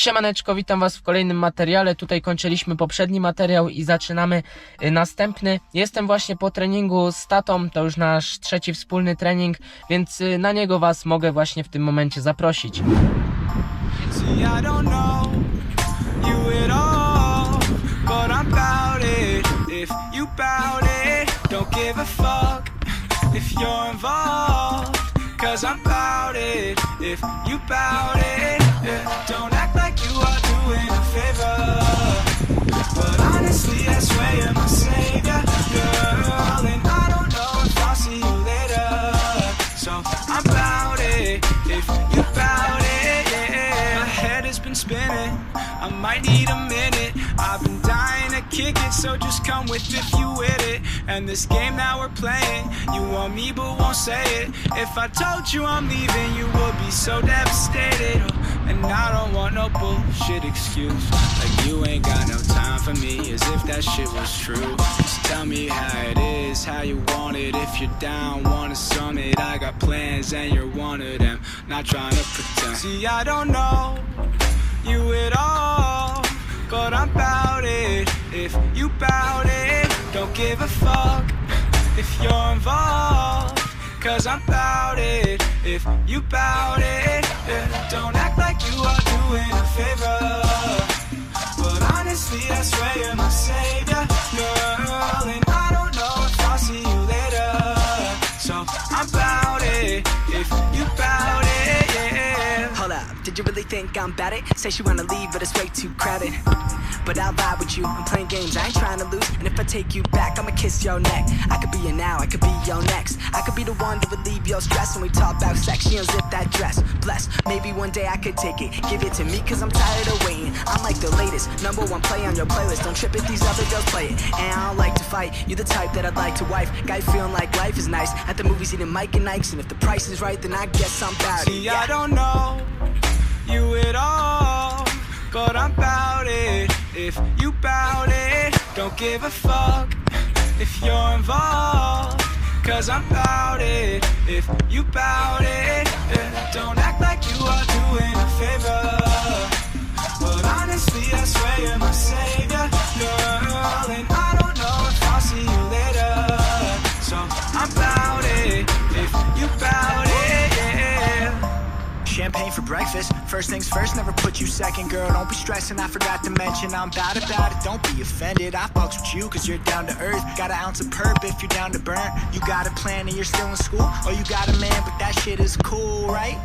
Siemaneczko, witam Was w kolejnym materiale. Tutaj kończyliśmy poprzedni materiał i zaczynamy y, następny. Jestem właśnie po treningu z tatą, to już nasz trzeci wspólny trening, więc y, na niego Was mogę właśnie w tym momencie zaprosić. See, honestly, I swear you're my savior, girl. And I don't know if I'll see you later. So I'm bout it. If you bout it, yeah. My head has been spinning. I might need a minute. Kick it, so just come with if you with it. And this game that we're playing, you want me but won't say it. If I told you I'm leaving, you would be so devastated. And I don't want no bullshit excuse. Like you ain't got no time for me, as if that shit was true. Just tell me how it is, how you want it. If you're down, want a summit, I got plans and you're one of them. Not trying to pretend. See, I don't know you at all, but I'm bout it. If you bout it, don't give a fuck if you're involved. Cause I'm bout it. If you bout it, don't act like you are doing a favor. But honestly, I swear you're my savior, girl. Did you really think I'm bad at? Say she wanna leave, but it's way too crowded. But I'll vibe with you, I'm playing games, I ain't trying to lose. And if I take you back, I'ma kiss your neck. I could be your now, I could be your next. I could be the one to relieve your stress when we talk about sex. She unzip that dress. Bless, maybe one day I could take it. Give it to me, cause I'm tired of waiting. I'm like the latest, number one play on your playlist. Don't trip if these other girls play it. And I don't like to fight, you're the type that I'd like to wife. Guy feeling like life is nice. At the movies eating Mike and Ike's. And if the price is right, then I guess I'm bout it. See, I don't know you at all, but I'm bout it. If you bout it, don't give a fuck if you're involved. Cause I'm bout it. If you bout it, yeah. don't act like you are doing a favor. But honestly, I swear you're my savior, girl. And I don't know if I'll see you later. So I'm bout it. If you bout it. Champagne for breakfast. First things first, never put you second, girl. Don't be stressing. I forgot to mention I'm bad about it. Don't be offended. I fucks with you cause you're down to earth. Got an ounce of perp if you're down to burn. You got a plan and you're still in school. Or you got a man, but that shit is cool, right?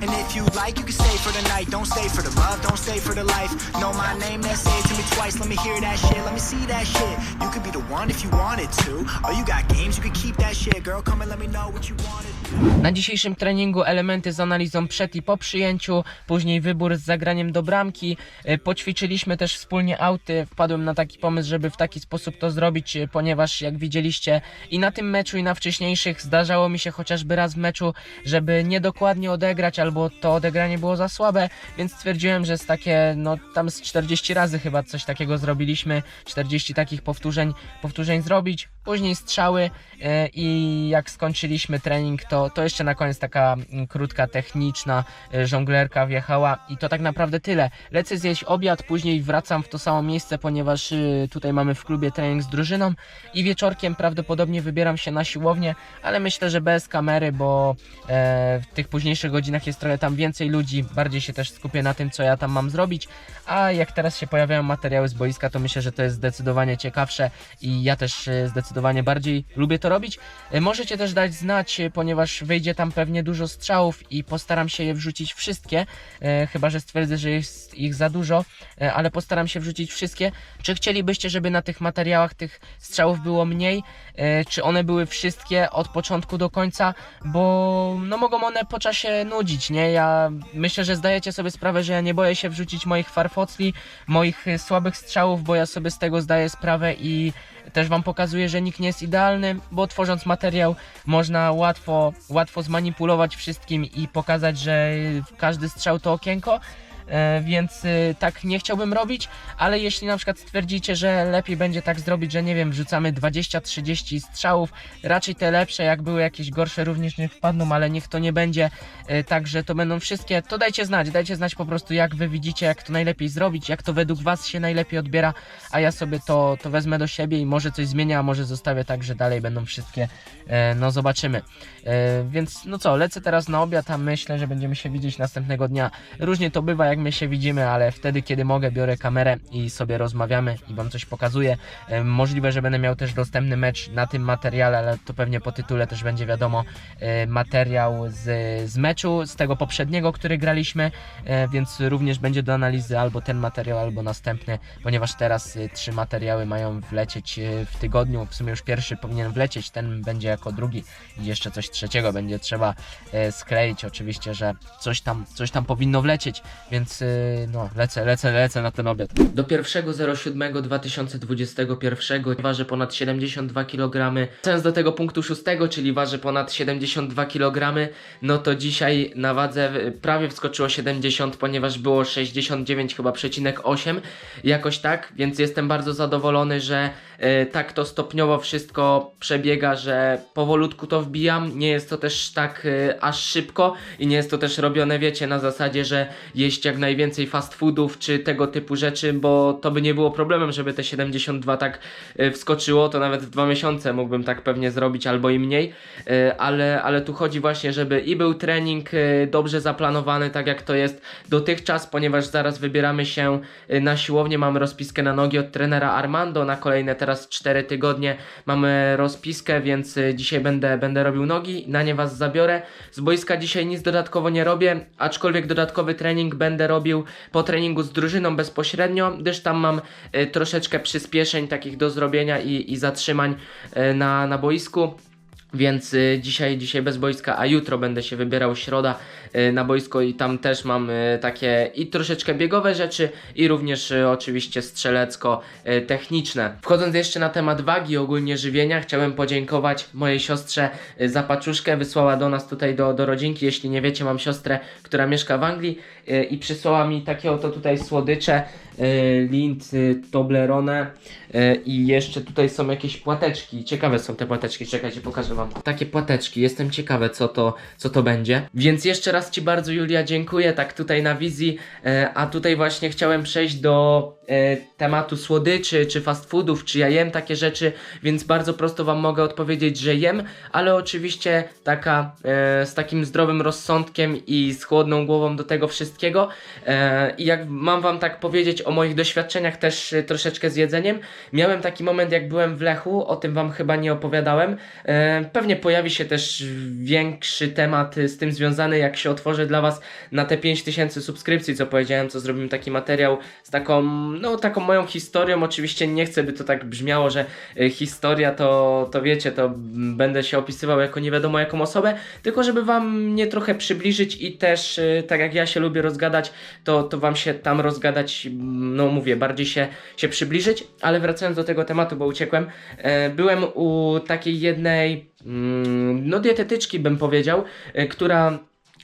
And if you like, you can stay for the night. Don't stay for the love, don't stay for the life. Know my name, then say it to me twice. Let me hear that shit, let me see that shit. You could be the one if you wanted to. Or you got games, you could keep that shit. Girl, come and let me know what you wanted. Na dzisiejszym treningu elementy z analizą przed i po przyjęciu, później wybór z zagraniem do bramki. E, Poćwiczyliśmy też wspólnie auty. Wpadłem na taki pomysł, żeby w taki sposób to zrobić, e, ponieważ jak widzieliście i na tym meczu i na wcześniejszych zdarzało mi się chociażby raz w meczu, żeby niedokładnie odegrać albo to odegranie było za słabe, więc stwierdziłem, że z takie, no tam z 40 razy chyba coś takiego zrobiliśmy, 40 takich powtórzeń, powtórzeń zrobić, później strzały e, i jak skończyliśmy trening, to, to jeszcze na koniec taka mm, krótka, techniczna e, żonglerka wjechała i to tak naprawdę tyle. Lecę zjeść obiad, później wracam w to samo miejsce, ponieważ y, tutaj mamy w klubie trening z drużyną i wieczorkiem prawdopodobnie wybieram się na siłownię, ale myślę, że bez kamery, bo e, w tych późniejszych godzinach jest trochę tam więcej ludzi, bardziej się też skupię na tym, co ja tam mam zrobić, a jak teraz się pojawiają materiały z boiska, to myślę, że to jest zdecydowanie ciekawsze i ja też e, zdecydowanie bardziej lubię to robić. E, Możecie też dać znać, e, ponieważ wyjdzie tam pewnie dużo strzałów i postaram się je wrzucić wszystkie, e, chyba że stwierdzę, że jest ich za dużo, ale postaram się wrzucić wszystkie. Czy chcielibyście, żeby na tych materiałach tych strzałów było mniej? Czy one były wszystkie od początku do końca? Bo no mogą one po czasie nudzić, nie? Ja myślę, że zdajecie sobie sprawę, że ja nie boję się wrzucić moich farfocli, moich słabych strzałów, bo ja sobie z tego zdaję sprawę i też wam pokazuję, że nikt nie jest idealny, bo tworząc materiał można łatwo, łatwo zmanipulować wszystkim i pokazać, że każdy strzał to okienko. E, więc y, tak nie chciałbym robić, ale jeśli na przykład stwierdzicie, że lepiej będzie tak zrobić, że nie wiem, wrzucamy 20-30 strzałów, raczej te lepsze, jak były jakieś gorsze również niech wpadną, ale niech to nie będzie e, tak, że to będą wszystkie, to dajcie znać, dajcie znać po prostu jak wy widzicie, jak to najlepiej zrobić, jak to według was się najlepiej odbiera, a ja sobie to, to wezmę do siebie i może coś zmienię, a może zostawię tak, że dalej będą wszystkie, e, no zobaczymy. Więc no co, lecę teraz na obiad, a myślę, że będziemy się widzieć następnego dnia. Różnie to bywa, jak my się widzimy, ale wtedy, kiedy mogę, biorę kamerę i sobie rozmawiamy i wam coś pokazuję. Możliwe, że będę miał też dostępny mecz na tym materiale, ale to pewnie po tytule też będzie wiadomo e, materiał z, z meczu, z tego poprzedniego, który graliśmy, e, więc również będzie do analizy albo ten materiał, albo następny, ponieważ teraz e, trzy materiały mają wlecieć w tygodniu, w sumie już pierwszy powinien wlecieć, ten będzie jako drugi i jeszcze coś trzeciego będzie trzeba skleić, oczywiście, że coś tam, coś tam powinno wlecieć, więc e, no, lecę, lecę, lecę na ten obiad. Do 1.07.2021 waży ponad 72 kg. Wracając do tego punktu szóstego, czyli waży ponad 72 kg, no to dzisiaj na wadze e, prawie wskoczyło 70, ponieważ było 69 chyba przecinek 8, jakoś tak, więc jestem bardzo zadowolony, że e, tak to stopniowo wszystko przebiega, że powolutku to wbijam, nie jest to też tak e, aż szybko i nie jest to też robione, wiecie, na zasadzie, że jeść jak najwięcej fast foodów czy tego typu rzeczy, bo to by nie było problemem, żeby te 72 tak e, wskoczyło, to nawet w dwa miesiące mógłbym tak pewnie zrobić albo i mniej, e, ale, ale tu chodzi właśnie, żeby i był trening e, dobrze zaplanowany, tak jak to jest dotychczas, ponieważ zaraz wybieramy się na siłownię, mamy rozpiskę na nogi od trenera Armando, na kolejne teraz 4 tygodnie mamy rozpiskę, więc dzisiaj będę, będę robił nogi, na nie Was zabiorę. Z boiska dzisiaj nic dodatkowo nie robię, aczkolwiek dodatkowy trening będę robił po treningu z drużyną bezpośrednio, gdyż tam mam e, troszeczkę przyspieszeń takich do zrobienia i, i zatrzymań e, na, na boisku. Więc y, dzisiaj, dzisiaj bez boiska, a jutro będę się wybierał środa na boisko i tam też mam takie i troszeczkę biegowe rzeczy i również oczywiście strzelecko techniczne. Wchodząc jeszcze na temat wagi ogólnie żywienia, chciałem podziękować mojej siostrze za paczuszkę, wysłała do nas tutaj do, do rodzinki, jeśli nie wiecie mam siostrę, która mieszka w Anglii i przysłała mi takie oto tutaj słodycze y, Lind y, Toblerone y, i jeszcze tutaj są jakieś płateczki, ciekawe są te płateczki, czekajcie pokażę wam. Takie płateczki, jestem ciekawy co to, co to będzie, więc jeszcze raz Ci bardzo Julia dziękuję, tak tutaj na wizji, e, a tutaj właśnie chciałem przejść do e, tematu słodyczy, czy fast foodów, czy ja jem takie rzeczy, więc bardzo prosto Wam mogę odpowiedzieć, że jem, ale oczywiście taka e, z takim zdrowym rozsądkiem i z chłodną głową do tego wszystkiego e, i jak mam Wam tak powiedzieć o moich doświadczeniach też e, troszeczkę z jedzeniem, miałem taki moment jak byłem w Lechu, o tym Wam chyba nie opowiadałem, e, pewnie pojawi się też większy temat z tym związany, jak się otworzę dla Was na te 5000 subskrypcji, co powiedziałem, co zrobimy taki materiał z taką, no taką moją historią, oczywiście nie chcę, by to tak brzmiało, że historia to, to wiecie, to będę się opisywał jako nie wiadomo jaką osobę, tylko żeby Wam mnie trochę przybliżyć i też, tak jak ja się lubię rozgadać, to, to Wam się tam rozgadać, mm, no mówię, bardziej się, się przybliżyć, ale wracając do tego tematu, bo uciekłem, e, byłem u takiej jednej, mm, no dietetyczki bym powiedział, e, która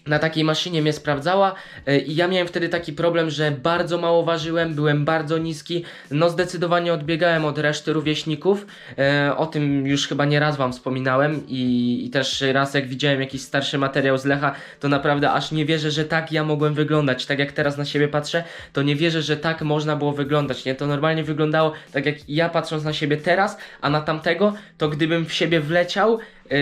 na takiej maszynie mnie sprawdzała e, i ja miałem wtedy taki problem, że bardzo mało ważyłem, byłem bardzo niski, no zdecydowanie odbiegałem od reszty rówieśników, e, o tym już chyba nie raz wam wspominałem i, i też raz jak widziałem jakiś starszy materiał z Lecha, to naprawdę aż nie wierzę, że tak ja mogłem wyglądać, tak jak teraz na siebie patrzę, to nie wierzę, że tak można było wyglądać, nie, to normalnie wyglądało tak jak ja patrząc na siebie teraz, a na tamtego, to gdybym w siebie wleciał,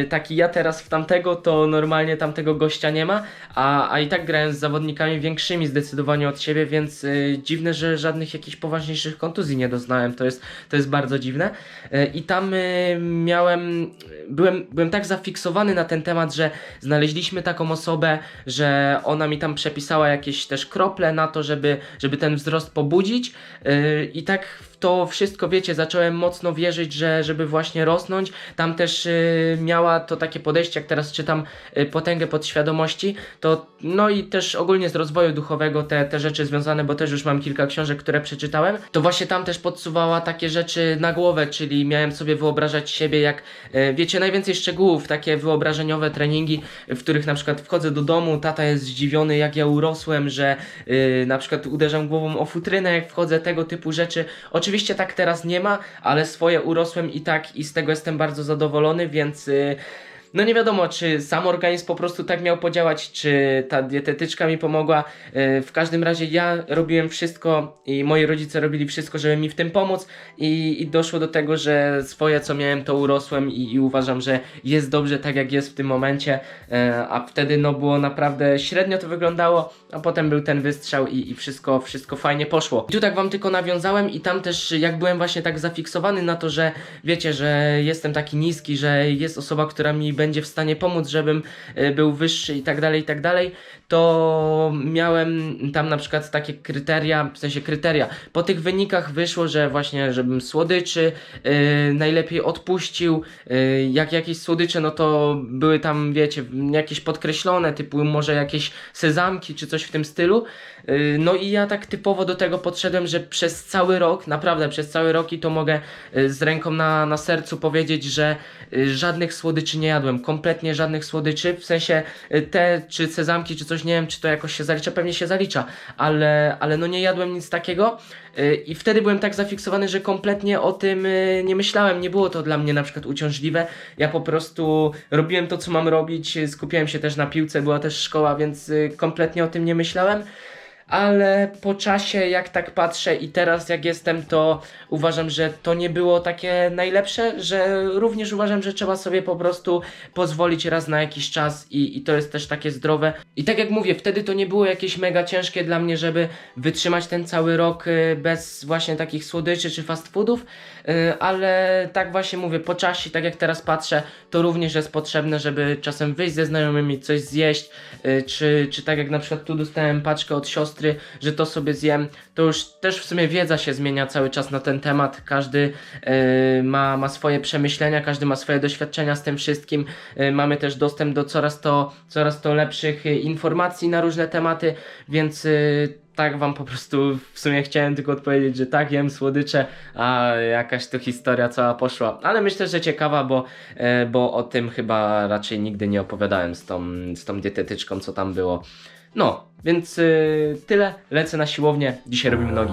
taki ja teraz w tamtego, to normalnie tamtego gościa nie ma, a, a i tak grałem z zawodnikami większymi zdecydowanie od siebie, więc y, dziwne, że żadnych jakichś poważniejszych kontuzji nie doznałem, to jest, to jest bardzo dziwne. Y, I tam y, miałem, byłem, byłem tak zafiksowany na ten temat, że znaleźliśmy taką osobę, że ona mi tam przepisała jakieś też krople na to, żeby, żeby ten wzrost pobudzić y, i tak to wszystko, wiecie, zacząłem mocno wierzyć, że żeby właśnie rosnąć, tam też y, miała to takie podejście, jak teraz czytam y, Potęgę Podświadomości, to no i też ogólnie z rozwoju duchowego te, te rzeczy związane, bo też już mam kilka książek, które przeczytałem, to właśnie tam też podsuwała takie rzeczy na głowę, czyli miałem sobie wyobrażać siebie jak, e, wiecie, najwięcej szczegółów, takie wyobrażeniowe treningi, w których na przykład wchodzę do domu, tata jest zdziwiony jak ja urosłem, że y, na przykład uderzam głową o futrynę jak wchodzę, tego typu rzeczy. Oczywiście tak teraz nie ma, ale swoje urosłem i tak i z tego jestem bardzo zadowolony, więc... No nie wiadomo, czy sam organizm po prostu tak miał podziałać, czy ta dietetyczka mi pomogła. E, W każdym razie ja robiłem wszystko i moi rodzice robili wszystko, żeby mi w tym pomóc i, i doszło do tego, że swoje co miałem to urosłem i, i uważam, że jest dobrze tak jak jest w tym momencie, E, a wtedy no było naprawdę średnio to wyglądało, a potem był ten wystrzał i, i wszystko, wszystko fajnie poszło. I tu tak wam tylko nawiązałem i tam też jak byłem właśnie tak zafiksowany na to, że wiecie, że jestem taki niski, że jest osoba, która mi będzie w stanie pomóc, żebym e, był wyższy i tak dalej, i tak dalej, to miałem tam na przykład takie kryteria, w sensie kryteria. Po tych wynikach wyszło, że właśnie, żebym słodyczy e, najlepiej odpuścił, e, jak jakieś słodycze, no to były tam, wiecie, jakieś podkreślone, typu może jakieś sezamki czy coś w tym stylu. Yy, No i ja tak typowo do tego podszedłem, że przez cały rok, naprawdę przez cały rok i to mogę yy, z ręką na, na sercu powiedzieć, że yy, żadnych słodyczy nie jadłem, kompletnie żadnych słodyczy, w sensie yy, te czy sezamki czy coś, nie wiem czy to jakoś się zalicza, pewnie się zalicza, ale, ale no nie jadłem nic takiego yy, i wtedy byłem tak zafiksowany, że kompletnie o tym yy, nie myślałem, nie było to dla mnie na przykład uciążliwe, ja po prostu robiłem to co mam robić, skupiałem się też na piłce, była też szkoła, więc kompletnie o tym nie myślałem ale po czasie, jak tak patrzę i teraz jak jestem, to uważam, że to nie było takie najlepsze, że również uważam, że trzeba sobie po prostu pozwolić raz na jakiś czas i, i to jest też takie zdrowe. I tak jak mówię, wtedy to nie było jakieś mega ciężkie dla mnie, żeby wytrzymać ten cały rok y, bez właśnie takich słodyczy czy fast foodów, y, ale tak właśnie mówię, po czasie, tak jak teraz patrzę, to również jest potrzebne, żeby czasem wyjść ze znajomymi, coś zjeść, y, czy, czy tak jak na przykład tu dostałem paczkę od siostry, że to sobie zjem, to już też w sumie wiedza się zmienia cały czas na ten temat, każdy y, ma, ma swoje przemyślenia, każdy ma swoje doświadczenia z tym wszystkim, y, mamy też dostęp do coraz to, coraz to lepszych y, informacji na różne tematy, więc y, tak wam po prostu w sumie chciałem tylko odpowiedzieć, że tak, jem słodycze, a jakaś to historia cała poszła. Ale myślę, że ciekawa, bo, e, bo o tym chyba raczej nigdy nie opowiadałem z tą, z tą dietetyczką, co tam było. No, więc y, tyle. Lecę na siłownię. Dzisiaj robimy nogi.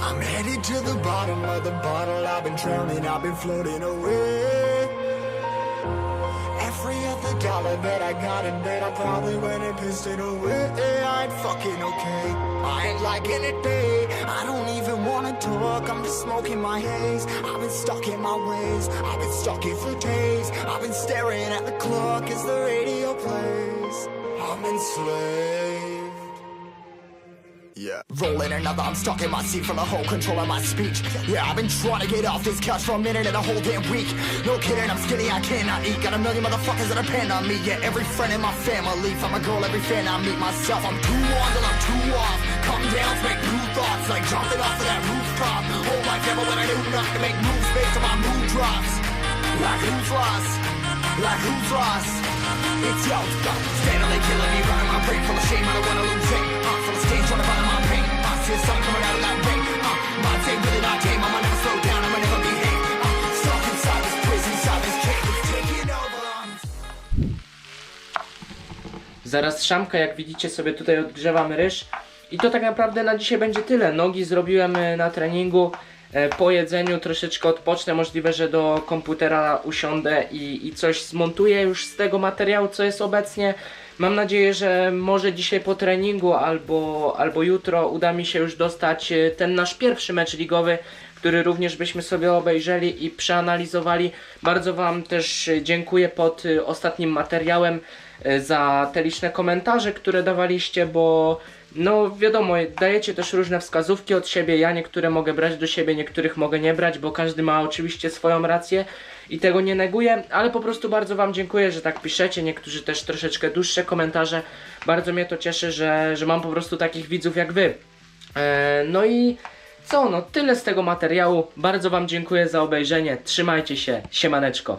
I'm headed to the bottom of the bottle. I've been drowning, I've been floating away. Dollar that I got in bed, I probably went and pissed it away. I ain't fucking okay. I ain't liking it, babe. I don't even wanna talk. I'm just smoking my haze. I've been stuck in my ways. I've been stuck here for days. I've been staring at the clock as the radio plays. I'm enslaved. Yeah. Rolling another, I'm stuck in my seat from the whole control of my speech. Yeah, I've been trying to get off this couch for a minute and a whole damn week. No kidding, I'm skinny, I cannot eat. Got a million motherfuckers that depend on me. Yeah, every friend in my family. From a girl, every fan I meet myself. I'm too on till I'm too off. Come down, make new thoughts. Like jumping off of that rooftop. Whole life never when I knew not to make moves based on my mood drops. Like who's lost? Like who's lost? It's killing me, running my brain full of shame. I don't wanna lose it. Uh, full of find my pain. I see sun coming out of that rain. Uh, my really not tame. I'ma never slow down. I'ma never behave. Uh, stuck inside this prison, inside this cage. Zaraz szamka, jak widzicie sobie tutaj odgrzewam ryż. I to tak naprawdę na dzisiaj będzie tyle. Nogi zrobiłem e, na treningu. E, Po jedzeniu troszeczkę odpocznę. Możliwe, że do komputera usiądę i, i coś zmontuję już z tego materiału, co jest obecnie. Mam nadzieję, że może dzisiaj po treningu albo, albo jutro uda mi się już dostać e, ten nasz pierwszy mecz ligowy, który również byśmy sobie obejrzeli i przeanalizowali. Bardzo Wam też e, dziękuję pod ostatnim materiałem za te liczne komentarze, które dawaliście, bo No wiadomo, dajecie też różne wskazówki od siebie, ja niektóre mogę brać do siebie, niektórych mogę nie brać, bo każdy ma oczywiście swoją rację i tego nie neguję, ale po prostu bardzo wam dziękuję, że tak piszecie, niektórzy też troszeczkę dłuższe komentarze, bardzo mnie to cieszy, że, że mam po prostu takich widzów jak wy. E, no i co, no tyle z tego materiału, bardzo wam dziękuję za obejrzenie, trzymajcie się, siemaneczko.